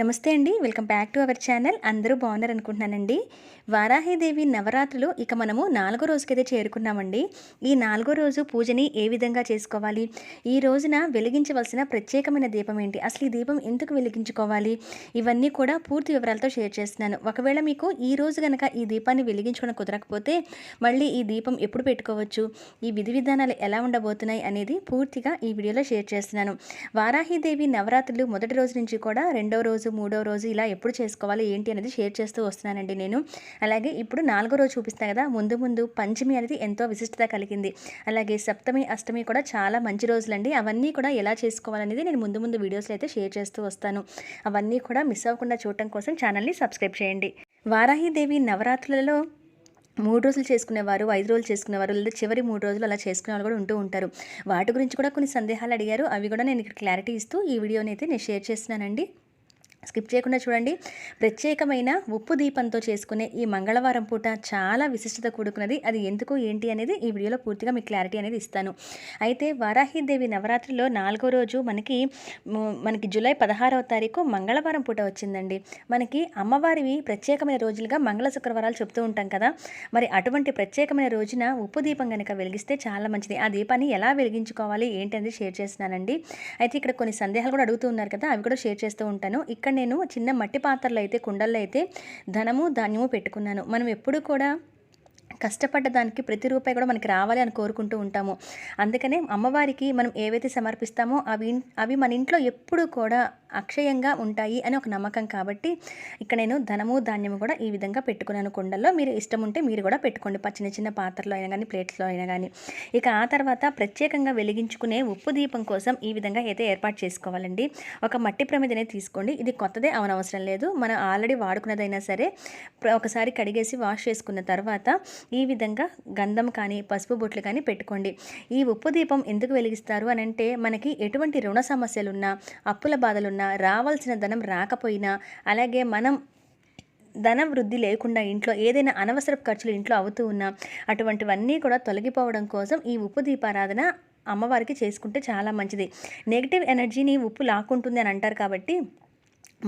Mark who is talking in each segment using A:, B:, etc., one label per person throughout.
A: నమస్తే అండి. Welcome back to our channel. అందరూ బాగున్నారు అనుకుంటున్నానండి వారాహిదేవి నవరాత్రులు ఇక మనము నాలుగో రోజుకైతే చేరుకున్నామండి. ఈ నాలుగో రోజు పూజని ఏ విధంగా చేసుకోవాలి? ఈ రోజున వెలిగించవలసిన ప్రత్యేకమైన దీపం ఏంటి? అసలు ఈ దీపం ఎందుకు వెలిగించుకోవాలి? ఇవన్నీ కూడా పూర్తి వివరాలతో షేర్ చేస్తున్నాను. ఒకవేళ మీకు ఈ రోజు కనుక ఈ దీపాన్ని వెలిగించుకోవడం కుదరకపోతే మళ్ళీ ఈ దీపం ఎప్పుడు పెట్టుకోవచ్చు? ఈ విధి విధానాలు ఎలా ఉండబోతున్నాయి అనేది పూర్తిగా ఈ వీడియోలో షేర్ చేస్తున్నాను. వారాహిదేవి నవరాత్రులు మొదటి రోజు నుంచి కూడా రెండో రోజు మూడో రోజు ఇలా ఎప్పుడు చేసుకోవాలి ఏంటి అనేది షేర్ చేస్తూ వస్తున్నానండి నేను. అలాగే ఇప్పుడు నాలుగో రోజు చూపిస్తాను కదా ముందు ముందు పంచమి అనేది ఎంతో విశిష్టత కలిగింది. అలాగే సప్తమి అష్టమి కూడా చాలా మంచి రోజులండి. అవన్నీ కూడా ఎలా చేసుకోవాలనేది నేను ముందు ముందు వీడియోస్లో అయితే షేర్ చేస్తూ వస్తాను. అవన్నీ కూడా మిస్ అవ్వకుండా చూడటం కోసం ఛానల్ని సబ్స్క్రైబ్ చేయండి. వారాహిదేవి నవరాత్రులలో మూడు రోజులు చేసుకునేవారు ఐదు రోజులు చేసుకునేవారు లేదా చివరి మూడు రోజులు అలా చేసుకునే వాళ్ళు కూడా ఉంటూ ఉంటారు. వాటి గురించి కూడా కొన్ని సందేహాలు అడిగారు. అవి కూడా నేను ఇక్కడ క్లారిటీ ఇస్తూ ఈ వీడియోని అయితే నేను షేర్ చేస్తున్నానండి. స్కిప్ చేయకుండా చూడండి. ప్రత్యేకమైన ఉప్పు దీపంతో చేసుకునే ఈ మంగళవారం పూట చాలా విశిష్టత కూడుకున్నది. అది ఎందుకు ఏంటి అనేది ఈ వీడియోలో పూర్తిగా మీకు క్లారిటీ అనేది ఇస్తాను. అయితే వారాహిదేవి నవరాత్రిలో నాలుగో రోజు మనకి మనకి జూలై పదహారవ తారీఖు మంగళవారం పూట వచ్చిందండి. మనకి అమ్మవారివి ప్రత్యేకమైన రోజులుగా మంగళ శుక్రవారాలు చెప్తూ ఉంటాం కదా. మరి అటువంటి ప్రత్యేకమైన రోజున ఉప్పు దీపం కనుక వెలిగిస్తే చాలా మంచిది. ఆ దీపాన్ని ఎలా వెలిగించుకోవాలి ఏంటి అనేది షేర్ చేస్తున్నానండి. అయితే ఇక్కడ కొన్ని సందేహాలు కూడా అడుగుతూ ఉన్నారు కదా అవి కూడా షేర్ చేస్తూ ఉంటాను. ఇక్కడ నేను చిన్న మట్టి పాత్రలు అయితే కుండల్లో అయితే ధనము ధాన్యము పెట్టుకున్నాను. మనం ఎప్పుడు కూడా కష్టపడ్డ దానికి ప్రతి రూపాయి కూడా మనకి రావాలి అని కోరుకుంటూ ఉంటాము. అందుకనే అమ్మవారికి మనం ఏవైతే సమర్పిస్తామో అవి అవి మన ఇంట్లో ఎప్పుడు కూడా అక్షయంగా ఉంటాయి అని ఒక నమ్మకం కాబట్టి ఇక్కడ నేను ధనము ధాన్యము కూడా ఈ విధంగా పెట్టుకున్నాను కుండల్లో. మీరు ఇష్టం ఉంటే మీరు కూడా పెట్టుకోండి. చిన్న చిన్న పాత్రలో అయినా కానీ ప్లేట్స్లో అయినా కానీ. ఇక ఆ తర్వాత ప్రత్యేకంగా వెలిగించుకునే ఉప్పు దీపం కోసం ఈ విధంగా అయితే ఏర్పాటు చేసుకోవాలండి. ఒక మట్టి ప్రమిదనే తీసుకోండి. ఇది కొత్తదే అవనవసరం లేదు. మనం ఆల్రెడీ వాడుకున్నదైనా సరే ఒకసారి కడిగేసి వాష్ చేసుకున్న తర్వాత ఈ విధంగా గంధం కానీ పసుపు బొట్లు కానీ పెట్టుకోండి. ఈ ఉప్పు దీపం ఎందుకు వెలిగిస్తారు అని అంటే మనకి ఎటువంటి రుణ సమస్యలున్నా అప్పుల బాధలున్నా రావాల్సిన ధనం రాకపోయినా అలాగే మనం ధన వృద్ధి లేకుండా ఇంట్లో ఏదైనా అనవసరపు ఖర్చులు ఇంట్లో అవుతూ ఉన్నా అటువంటివన్నీ కూడా తొలగిపోవడం కోసం ఈ ఉప్పు దీపారాధన అమ్మవారికి చేసుకుంటే చాలా మంచిది. నెగిటివ్ ఎనర్జీని ఉప్పు లాక్కుంటుంది అని అంటారు కాబట్టి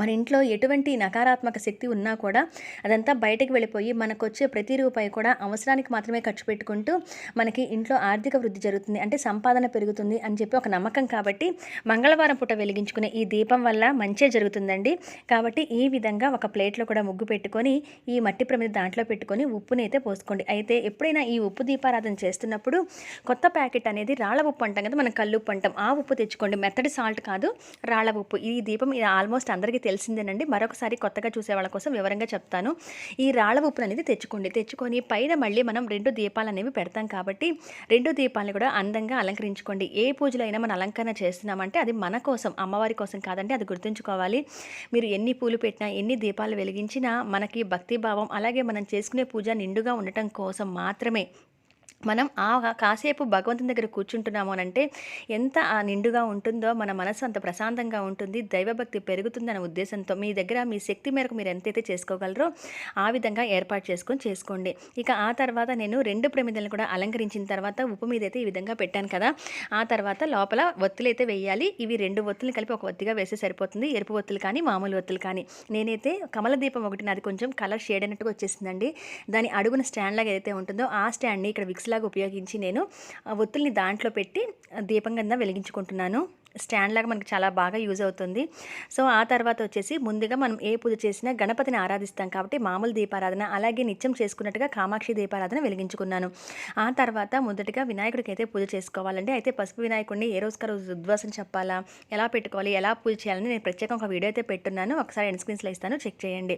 A: మన ఇంట్లో ఎటువంటి నకారాత్మక శక్తి ఉన్నా కూడా అదంతా బయటకు వెళ్ళిపోయి మనకు వచ్చే ప్రతి రూపాయి కూడా అవసరానికి మాత్రమే ఖర్చు పెట్టుకుంటూ మనకి ఇంట్లో ఆర్థిక వృద్ధి జరుగుతుంది. అంటే సంపాదన పెరుగుతుంది అని చెప్పి ఒక నమ్మకం కాబట్టి మంగళవారం పూట వెలిగించుకునే ఈ దీపం వల్ల మంచే జరుగుతుందండి. కాబట్టి ఈ విధంగా ఒక ప్లేట్లో కూడా ముగ్గు పెట్టుకొని ఈ మట్టి ప్రమిద దాంట్లో పెట్టుకొని ఉప్పుని అయితే పోసుకోండి. అయితే ఎప్పుడైనా ఈ ఉప్పు దీపారాధన చేస్తున్నప్పుడు కొత్త ప్యాకెట్ అనేది రాళ్ళ ఉప్పు అంటాం కదా మనం కళ్ళు ఉప్పు అంటాం. ఆ ఉప్పు తెచ్చుకోండి. మెత్తడి సాల్ట్ కాదు రాళ్ళ ఉప్పు. ఈ దీపం ఆల్మోస్ట్ అందరికీ తెలిసిందేనండి. మరొకసారి కొత్తగా చూసే వాళ్ళ కోసం వివరంగా చెప్తాను. ఈ రాళ్ళ ఉప్పులు అనేది తెచ్చుకోండి. తెచ్చుకొని పైన మళ్ళీ మనం రెండు దీపాలు అనేవి పెడతాం కాబట్టి రెండు దీపాలను కూడా అందంగా అలంకరించుకోండి. ఏ పూజలు అయినా మనం అలంకరణ చేస్తున్నామంటే అది మన కోసం అమ్మవారి కోసం కాదంటే అది గుర్తుంచుకోవాలి. మీరు ఎన్ని పూలు పెట్టినా ఎన్ని దీపాలు వెలిగించినా మనకి భక్తిభావం అలాగే మనం చేసుకునే పూజ నిండుగా ఉండటం కోసం మాత్రమే మనం ఆ కాసేపు భగవంతుని దగ్గర కూర్చుంటున్నాము అంటే ఎంత ఆ నిండుగా ఉంటుందో మన మనసు అంత ప్రశాంతంగా ఉంటుంది దైవభక్తి పెరుగుతుందనే ఉద్దేశంతో మీ దగ్గర మీ శక్తి మేరకు మీరు ఎంతైతే చేసుకోగలరో ఆ విధంగా ఏర్పాటు చేసుకొని చేసుకోండి. ఇక ఆ తర్వాత నేను రెండు ప్రమిదలను కూడా అలంకరించిన తర్వాత ఉప్పు మీద అయితే ఈ విధంగా పెట్టాను కదా. ఆ తర్వాత లోపల ఒత్తులు అయితే వేయాలి. ఇవి రెండు ఒత్తులు కలిపి ఒక ఒత్తిగా వేస్తే సరిపోతుంది. ఎరుపు ఒత్తులు కానీ మామూలు ఒత్తులు కానీ. నేనైతే కమల దీపం ఒకటి నాది కొంచెం కలర్ షేడ్ అయినట్టుగా వచ్చేసిందండి. దాని అడుగున స్టాండ్ లాగా ఏదైతే ఉంటుందో ఆ స్టాండ్ని ఇక్కడ విక్స్ లాగా ఉపయోగించి నేను ఒత్తుల్ని దాంట్లో పెట్టి దీపం కింద వెలిగించుకుంటున్నాను. స్టాండ్ లాగా మనకు చాలా బాగా యూజ్ అవుతుంది. సో ఆ తర్వాత వచ్చేసి ముందుగా మనం ఏ పూజ చేసినా గణపతిని ఆరాధిస్తాం కాబట్టి మామూలు దీపారాధన అలాగే నిత్యం చేసుకున్నట్టుగా కామాక్షి దీపారాధన వెలిగించుకున్నాను. ఆ తర్వాత మొదటిగా వినాయకుడికి అయితే పూజ చేసుకోవాలండి. అయితే పసుపు వినాయకుడిని ఏ రోజుకారు రోజు ఉద్వాసం చెప్పాలా ఎలా పెట్టుకోవాలి ఎలా పూజ చేయాలని నేను ప్రత్యేకంగా ఒక వీడియో అయితే పెట్టున్నాను. ఒకసారి ఎండ్ స్క్రీన్స్లో ఇస్తాను చెక్ చేయండి.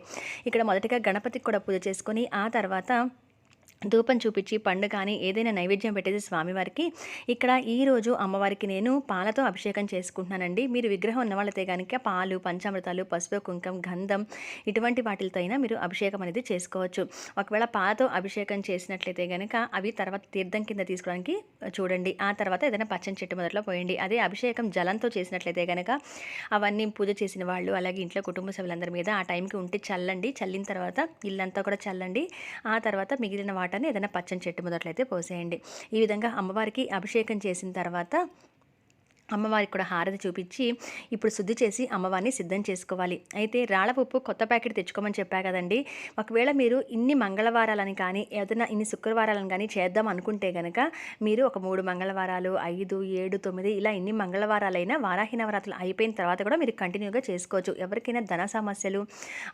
A: ఇక్కడ మొదటిగా గణపతికి కూడా పూజ చేసుకొని ఆ తర్వాత ధూపం చూపించి పండు కానీ ఏదైనా నైవేద్యం పెట్టేది స్వామివారికి. ఇక్కడ ఈరోజు అమ్మవారికి నేను పాలతో అభిషేకం చేసుకుంటున్నానండి. మీరు విగ్రహం ఉన్న వాళ్ళైతే కనుక పాలు పంచామృతాలు పసుపు కుంకం గంధం ఇటువంటి వాటితో అయినా మీరు అభిషేకం అనేది చేసుకోవచ్చు. ఒకవేళ పాలతో అభిషేకం చేసినట్లయితే కనుక అవి తర్వాత తీర్థం కింద తీసుకోవడానికి చూడండి. ఆ తర్వాత ఏదైనా పచ్చని చెట్టు మొదట్లో పోయండి. అదే అభిషేకం జలంతో చేసినట్లయితే కనుక అవన్నీ పూజ చేసిన వాళ్ళు అలాగే ఇంట్లో కుటుంబ సభ్యులందరి మీద ఆ టైంకి ఉంటే చల్లండి. చల్లిన తర్వాత ఇల్లంతా కూడా చల్లండి. ఆ తర్వాత మిగిలిన వాటి వాటర్ని ఏదైనా పచ్చని చెట్టు మొదట్లయితే పోసేయండి. ఈ విధంగా అమ్మవారికి అభిషేకం చేసిన తర్వాత అమ్మవారికి కూడా హారతి చూపించి ఇప్పుడు శుద్ధి చేసి అమ్మవారిని సిద్ధం చేసుకోవాలి. అయితే రాళ్ళపప్పు కొత్త ప్యాకెట్ తెచ్చుకోమని చెప్పా కదండి. ఒకవేళ మీరు ఇన్ని మంగళవారాలని కానీ ఏదైనా ఇన్ని శుక్రవారాలను కానీ చేద్దాం అనుకుంటే కనుక మీరు ఒక మూడు మంగళవారాలు ఐదు ఏడు తొమ్మిది ఇలా ఇన్ని మంగళవారాలైనా వారాహి నవరాత్రులు అయిపోయిన తర్వాత కూడా మీరు కంటిన్యూగా చేసుకోవచ్చు. ఎవరికైనా ధన సమస్యలు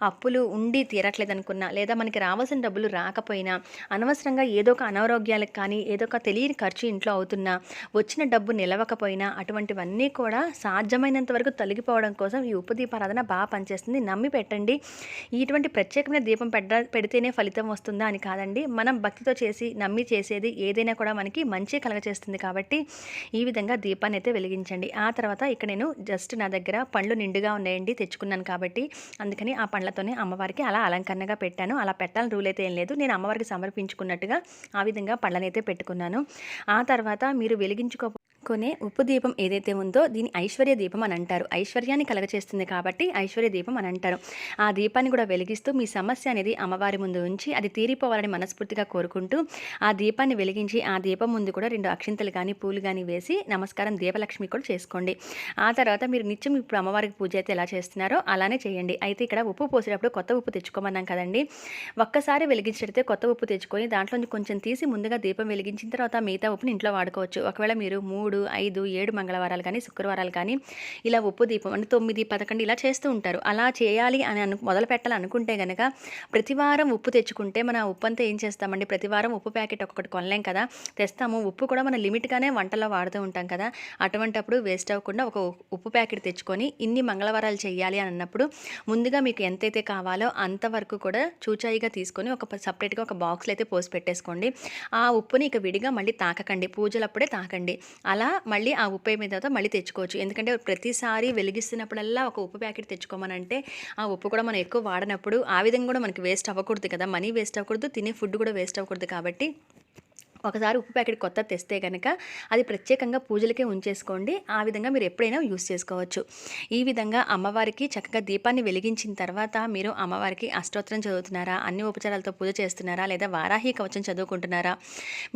A: అప్పులు ఉండి తీరట్లేదు అనుకున్నా లేదా మనకి రావాల్సిన డబ్బులు రాకపోయినా అనవసరంగా ఏదో ఒక అనారోగ్యాలకు కానీ ఏదో ఒక తెలియని ఖర్చు ఇంట్లో అవుతున్నా వచ్చిన డబ్బు నిలవకపోయినా అటువంటి ఇలాంటివన్నీ కూడా సాధ్యమైనంత వరకు తొలగిపోవడం కోసం ఈ ఉప్పు దీపారాధన బాగా పనిచేస్తుంది. నమ్మి పెట్టండి. ఇటువంటి ప్రత్యేకమైన దీపం పెట్ట పెడితేనే ఫలితం వస్తుందా అని కాదండి. మనం భక్తితో చేసి నమ్మి చేసేది ఏదైనా కూడా మనకి మంచి కలగచేస్తుంది కాబట్టి ఈ విధంగా దీపాన్ని అయితే వెలిగించండి. ఆ తర్వాత ఇక్కడ నేను జస్ట్ నా దగ్గర పండ్లు నిండుగా ఉన్నాయండి తెచ్చుకున్నాను కాబట్టి అందుకని ఆ పండ్లతోనే అమ్మవారికి అలా అలంకరణగా పెట్టాను. అలా పెట్టాలని రూల్ అయితే ఏం లేదు. నేను అమ్మవారికి సమర్పించుకున్నట్టుగా ఆ విధంగా పళ్ళనైతే పెట్టుకున్నాను. ఆ తర్వాత మీరు వెలిగించుకో కొనే ఉప్పు దీపం ఏదైతే ఉందో దీని ఐశ్వర్య దీపం అని అంటారు. ఐశ్వర్యాన్ని కలగచేస్తుంది కాబట్టి ఐశ్వర్య దీపం అని అంటారు. ఆ దీపాన్ని కూడా వెలిగిస్తూ మీ సమస్య అనేది అమ్మవారి ముందు ఉంచి అది తీరిపోవాలని మనస్ఫూర్తిగా కోరుకుంటూ ఆ దీపాన్ని వెలిగించి ఆ దీపం ముందు కూడా రెండు అక్షింతలు కానీ పూలు కానీ వేసి నమస్కారం దీపలక్ష్మి కూడా చేసుకోండి. ఆ తర్వాత మీరు నిత్యం ఇప్పుడు అమ్మవారికి పూజ అయితే ఎలా చేస్తున్నారో అలానే చేయండి. అయితే ఇక్కడ ఉప్పు పోసేటప్పుడు కొత్త ఉప్పు తెచ్చుకోమన్నాం కదండి. ఒక్కసారి వెలిగించితే కొత్త ఉప్పు తెచ్చుకొని దాంట్లో కొంచెం తీసి ముందుగా దీపం వెలిగించిన తర్వాత మిగతా ఉప్పుని ఇంట్లో వాడుకోవచ్చు. ఒకవేళ మీరు మూడు ఐదు ఏడు మంగళవారాలు కానీ శుక్రవారాలు కానీ ఇలా ఉప్పు దీపం అంటే తొమ్మిది పదకొండు ఇలా చేస్తూ ఉంటారు. అలా చేయాలి అని అను మొదలు పెట్టాలనుకుంటే కనుక ప్రతివారం ఉప్పు తెచ్చుకుంటే మన ఉప్పు అంతా ఏం చేస్తామండి? ప్రతివారం ఉప్పు ప్యాకెట్ ఒక్కొక్కటి కొనలేం కదా? తెస్తాము. ఉప్పు కూడా మన లిమిట్గానే వంటలో వాడుతూ ఉంటాం కదా? అటువంటప్పుడు వేస్ట్ అవ్వకుండా ఒక ఉప్పు ప్యాకెట్ తెచ్చుకొని ఇన్ని మంగళవారాలు చేయాలి అని అన్నప్పుడు ముందుగా మీకు ఎంతైతే కావాలో అంతవరకు కూడా చూచాయిగా తీసుకొని ఒక సపరేట్గా ఒక బాక్స్లో అయితే పోసి పెట్టేసుకోండి. ఆ ఉప్పుని ఇక విడిగా మళ్ళీ తాకకండి. పూజలప్పుడే తాకండి. అలా మళ్ళీ ఆ ఉప్పు అయిపోయిన తర్వాత మళ్ళీ తెచ్చుకోవచ్చు. ఎందుకంటే ప్రతిసారి వెలిగిస్తున్నప్పుడల్లా ఒక ఉప్పు ప్యాకెట్ తెచ్చుకోమనంటే ఆ ఉప్పు కూడా మనం ఎక్కువ వాడినప్పుడు ఆ విధంగా కూడా మనకి వేస్ట్ అవ్వకూడదు కదా. మనీ వేస్ట్ అవ్వకూడదు తినే ఫుడ్ కూడా వేస్ట్ అవ్వకూడదు కాబట్టి ఒకసారి ఉప్పు ప్యాకెట్ కొత్త తెస్తే కనుక అది ప్రత్యేకంగా పూజలకే ఉంచేసుకోండి. ఆ విధంగా మీరు ఎప్పుడైనా యూస్ చేసుకోవచ్చు. ఈ విధంగా అమ్మవారికి చక్కగా దీపాన్ని వెలిగించిన తర్వాత మీరు అమ్మవారికి అష్టోత్తరం చదువుతున్నారా అన్ని ఉపచారాలతో పూజ చేస్తున్నారా లేదా వారాహి కవచం చదువుకుంటున్నారా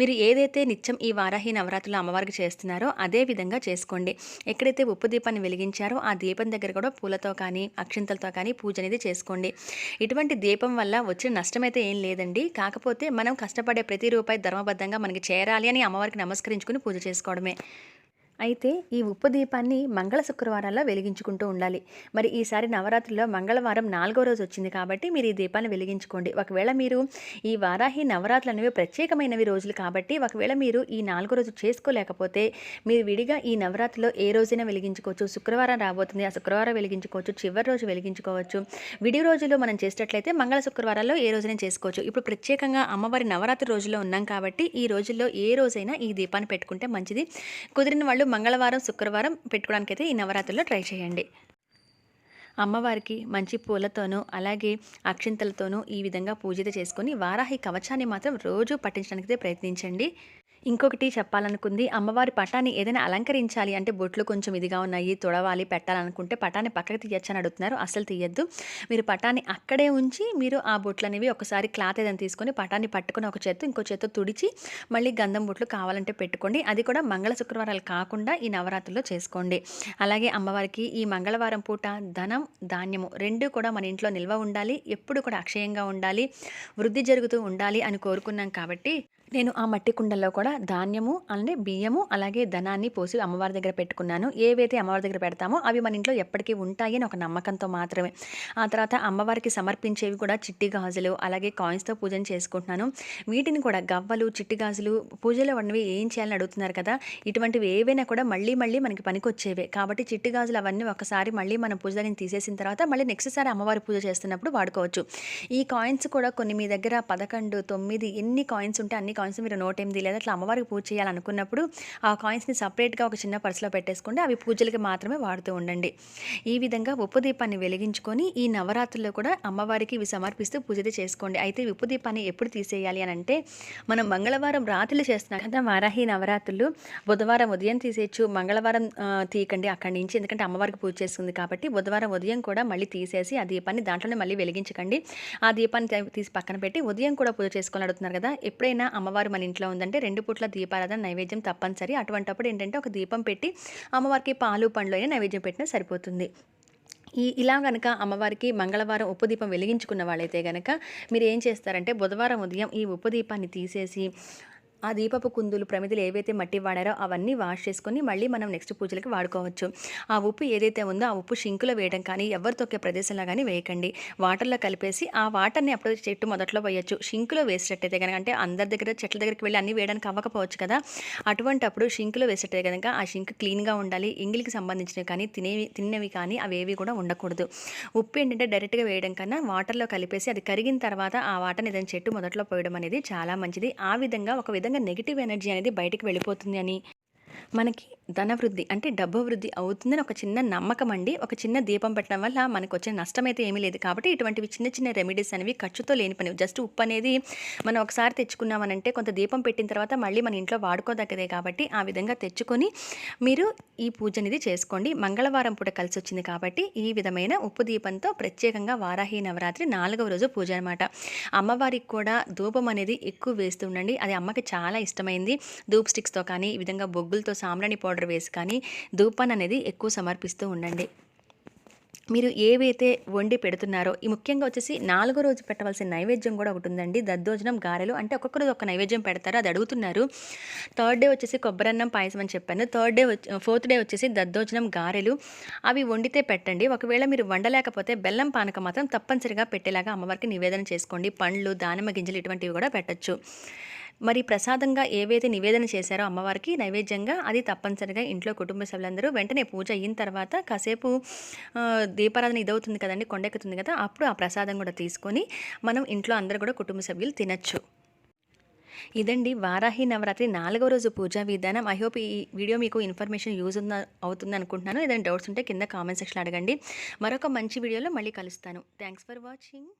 A: మీరు ఏదైతే నిత్యం ఈ వారాహి నవరాత్రులు అమ్మవారికి చేస్తున్నారో అదే విధంగా చేసుకోండి. ఎక్కడైతే ఉప్పు దీపాన్ని వెలిగించారో ఆ దీపం దగ్గర కూడా పూలతో కానీ అక్షింతలతో కానీ పూజ అనేది చేసుకోండి. ఇటువంటి దీపం వల్ల వచ్చిన నష్టమైతే ఏం లేదండి. కాకపోతే మనం కష్టపడే ప్రతి రూపాయి ధర్మబద్ధంగా మనకి చేరాలి అని అమ్మవారికి నమస్కరించుకుని పూజ చేసుకోవడమే. అయితే ఈ ఉప్పు దీపాన్ని మంగళ శుక్రవారాల్లో వెలిగించుకుంటూ ఉండాలి. మరి ఈసారి నవరాత్రిలో మంగళవారం నాలుగో రోజు వచ్చింది కాబట్టి మీరు ఈ దీపాన్ని వెలిగించుకోండి. ఒకవేళ మీరు ఈ వారాహి నవరాత్రులు అనేవి ప్రత్యేకమైనవి రోజులు కాబట్టి ఒకవేళ మీరు ఈ నాలుగో రోజు చేసుకోలేకపోతే మీరు విడిగా ఈ నవరాత్రిలో ఏ రోజైనా వెలిగించుకోవచ్చు. శుక్రవారం రాబోతుంది. ఆ శుక్రవారం వెలిగించుకోవచ్చు. చివరి రోజు వెలిగించుకోవచ్చు. విడి రోజులో మనం చేసేటట్లయితే మంగళ శుక్రవారాల్లో ఏ రోజైనా చేసుకోవచ్చు. ఇప్పుడు ప్రత్యేకంగా అమ్మవారి నవరాత్రి రోజుల్లో ఉన్నాం కాబట్టి ఈ రోజుల్లో ఏ రోజైనా ఈ దీపాన్ని పెట్టుకుంటే మంచిది. కుదిరిన వాళ్ళు మంగళవారం శుక్రవారం పెట్టుకోవడానికి అయితే ఈ నవరాత్రుల్లో ట్రై చేయండి. అమ్మవారికి మంచి పూలతోనూ అలాగే అక్షింతలతోనూ ఈ విధంగా పూజిత చేసుకొని వారాహి కవచాన్ని మాత్రం రోజు పట్టించడానికి ప్రయత్నించండి. ఇంకొకటి చెప్పాలనుకుంది అమ్మవారి పటాన్ని ఏదైనా అలంకరించాలి అంటే బొట్లు కొంచెం ఇదిగా ఉన్నాయి తొడవాలి పెట్టాలనుకుంటే పటాన్ని పక్కకి తీయచ్చని అడుగుతున్నారు. అసలు తీయద్దు. మీరు పటాన్ని అక్కడే ఉంచి మీరు ఆ బొట్లు అనేవి ఒకసారి క్లాత్ ఏదైనా తీసుకొని పటాన్ని పట్టుకుని ఒక చేత్తో ఇంకో చేత్తో తుడిచి మళ్ళీ గంధం బొట్లు కావాలంటే పెట్టుకోండి. అది కూడా మంగళ శుక్రవారాలు కాకుండా ఈ నవరాత్రుల్లో చేసుకోండి. అలాగే అమ్మవారికి ఈ మంగళవారం పూట ధనం ధాన్యము రెండు కూడా మన ఇంట్లో నిల్వ ఉండాలి. ఎప్పుడు కూడా అక్షయంగా ఉండాలి. వృద్ధి జరుగుతూ ఉండాలి అని కోరుకున్నాం కాబట్టి నేను ఆ మట్టి కుండల్లో కూడా ధాన్యము అంటే బియ్యము అలాగే ధనాన్ని పోసి అమ్మవారి దగ్గర పెట్టుకున్నాను. ఏవైతే అమ్మవారి దగ్గర పెడతామో అవి మన ఇంట్లో ఎప్పటికీ ఉంటాయి అని ఒక నమ్మకంతో మాత్రమే. ఆ తర్వాత అమ్మవారికి సమర్పించేవి కూడా చిట్టి గాజులు అలాగే కాయిన్స్తో పూజను చేసుకుంటున్నాను. వీటిని కూడా గవ్వలు చిట్టి గాజులు పూజలో ఉన్నవి ఏం చేయాలని అడుగుతున్నారు కదా ఇటువంటివి ఏవైనా కూడా మళ్ళీ మళ్ళీ మనకి పనికొచ్చేవే. కాబట్టి చిట్టి గాజులు అవన్నీ ఒకసారి మళ్ళీ మనం పూజ దగ్గర తీసేసిన తర్వాత మళ్ళీ నెక్స్ట్ సారి అమ్మవారి పూజ చేస్తున్నప్పుడు వాడుకోవచ్చు. ఈ కాయిన్స్ కూడా కొన్ని మీ దగ్గర పదకొండు తొమ్మిది ఎన్ని కాయిన్స్ ఉంటే అన్ని కాయిన్స్ మీరు నూట ఎనిమిది లేదా అట్లా అమ్మవారికి పూజ చేయాలనుకున్నప్పుడు ఆ కాయిన్స్ని సపరేట్గా ఒక చిన్న పర్సులో పెట్టేసుకోండి. అవి పూజలకి మాత్రమే వాడుతూ ఉండండి. ఈ విధంగా ఉప్పు దీపాన్ని వెలిగించుకొని ఈ నవరాత్రుల్లో కూడా అమ్మవారికి ఇవి సమర్పిస్తూ పూజ చేసుకోండి. అయితే ఉప్పు దీపాన్ని ఎప్పుడు తీసేయాలి అని అంటే మనం మంగళవారం రాత్రులు చేస్తున్నాం కదా వారాహి నవరాత్రులు. బుధవారం ఉదయం తీసేయచ్చు మంగళవారం తీయకండి అక్కడి నుంచి ఎందుకంటే అమ్మవారికి పూజ చేస్తుంది కాబట్టి బుధవారం ఉదయం కూడా మళ్ళీ తీసేసి ఆ దీపాన్ని దాంట్లోనే మళ్ళీ వెలిగించకండి. ఆ దీపాన్ని తీసి పక్కన పెట్టి ఉదయం కూడా పూజ చేసుకోవాలని అడుగుతున్నారు కదా. ఎప్పుడైనా అమ్మ అమ్మవారు మన ఇంట్లో ఉందంటే రెండు పూట్ల దీపారాధన నైవేద్యం తప్పనిసరి. అటువంటప్పుడు ఏంటంటే ఒక దీపం పెట్టి అమ్మవారికి పాలు పండ్లు అయినా నైవేద్యం పెట్టినా సరిపోతుంది. ఈ ఇలా కనుక అమ్మవారికి మంగళవారం ఉప్పు దీపం వెలిగించుకున్న వాళ్ళైతే కనుక మీరు ఏం చేస్తారంటే బుధవారం ఉదయం ఈ ఉప్పు దీపాన్ని తీసేసి ఆ దీపపు కుందులు ప్రమిదలు ఏవైతే మట్టి వాడారో అవన్నీ వాష్ చేసుకొని మళ్ళీ మనం నెక్స్ట్ పూజలకి వాడుకోవచ్చు. ఆ ఉప్పు ఏదైతే ఉందో ఆ ఉప్పు షింకులో వేయడం కానీ ఎవరు తొక్కే ప్రదేశంలో కానీ వేయకండి. వాటర్లో కలిపేసి ఆ వాటర్ని అప్పుడు చెట్టు మొదట్లో వేయచ్చు. షింకులో వేసేటట్టయితే కనుక అంటే అందరి దగ్గర చెట్ల దగ్గరికి వెళ్ళి అన్నీ వేయడానికి అవ్వకపోవచ్చు కదా. అటువంటి అప్పుడు షింకులో వేసేటైతే కనుక ఆ షింక్ క్లీన్గా ఉండాలి. ఇంగిలికి సంబంధించినవి కానీ తినేవి తిన్నవి కానీ అవేవి కూడా ఉండకూడదు. ఉప్పు ఏంటంటే డైరెక్ట్గా వేయడం కన్నా వాటర్లో కలిపేసి అది కరిగిన తర్వాత ఆ వాటర్ని ఏదైనా చెట్టు మొదట్లో పోయడం అనేది చాలా మంచిది. ఆ విధంగా ఒక విధంగా నెగిటివ్ ఎనర్జీ అనేది బయటికి వెళ్ళిపోతుంది అని. మనకి ధనవృద్ధి అంటే డబ్బు వృద్ధి అవుతుందని ఒక చిన్న నమ్మకం అండి. ఒక చిన్న దీపం పెట్టడం వల్ల మనకు వచ్చే నష్టం అయితే ఏమీ లేదు. కాబట్టి ఇటువంటివి చిన్న చిన్న రెమెడీస్ అనేవి ఖర్చుతో లేని పని. జస్ట్ ఉప్పు అనేది మనం ఒకసారి తెచ్చుకున్నామనంటే కొంత దీపం పెట్టిన తర్వాత మళ్ళీ మన ఇంట్లో వాడుకోదగ్గదే కాబట్టి ఆ విధంగా తెచ్చుకొని మీరు ఈ పూజ అనేది చేసుకోండి. మంగళవారం పూట కలిసి వచ్చింది కాబట్టి ఈ విధమైన ఉప్పు దీపంతో ప్రత్యేకంగా వారాహి నవరాత్రి నాలుగవ రోజు పూజ అనమాట అమ్మవారికి కూడా ధూపం అనేది ఎక్కువ వేస్తూ ఉండండి. అది అమ్మకి చాలా ఇష్టమైంది. ధూప్ స్టిక్స్తో కానీ ఈ విధంగా బొగ్గులతో సాంబ్రాణి పౌడర్ వేసి కానీ ధూపాన్ని అనేది ఎక్కువ సమర్పిస్తూ ఉండండి. మీరు ఏవైతే వండి పెడుతున్నారో ఈ ముఖ్యంగా వచ్చేసి నాలుగో రోజు పెట్టవలసిన నైవేద్యం కూడా ఒకటి ఉందండి. దద్దోజనం గారెలు అంటే ఒక్కొక్క రోజు ఒక నైవేద్యం పెడతారు అది అడుగుతున్నారు. థర్డ్ డే వచ్చేసి కొబ్బరన్నం పాయసం అని చెప్పాను. థర్డ్ డే ఫోర్త్ డే వచ్చేసి దద్దోజనం గారెలు అవి వండితే పెట్టండి. ఒకవేళ మీరు వండలేకపోతే బెల్లం పానకం మాత్రం తప్పనిసరిగా పెట్టేలాగా అమ్మవారికి నివేదన చేసుకోండి. పండ్లు దానిమ్మ గింజలు ఇటువంటివి కూడా పెట్టచ్చు. మరి ప్రసాదంగా ఏవైతే నివేదన చేశారో అమ్మవారికి నైవేద్యంగా అది తప్పనిసరిగా ఇంట్లో కుటుంబ సభ్యులందరూ వెంటనే పూజ అయిన తర్వాత కాసేపు దీపారాధన ఇదవుతుంది కదండి కొండెక్కుతుంది కదా అప్పుడు ఆ ప్రసాదం కూడా తీసుకొని మనం ఇంట్లో అందరూ కూడా కుటుంబ సభ్యులు తినచ్చు. ఇదండి వారాహి నవరాత్రి నాలుగో రోజు పూజా విధానం. ఐ హోప్ ఈ వీడియో మీకు ఇన్ఫర్మేషన్ యూజ్ అవుతుంది అనుకుంటున్నాను. ఏదైనా డౌట్స్ ఉంటే కింద కామెంట్ సెక్షన్ అడగండి. మరొక మంచి వీడియోలో మళ్ళీ కలుస్తాను. Thanks for watching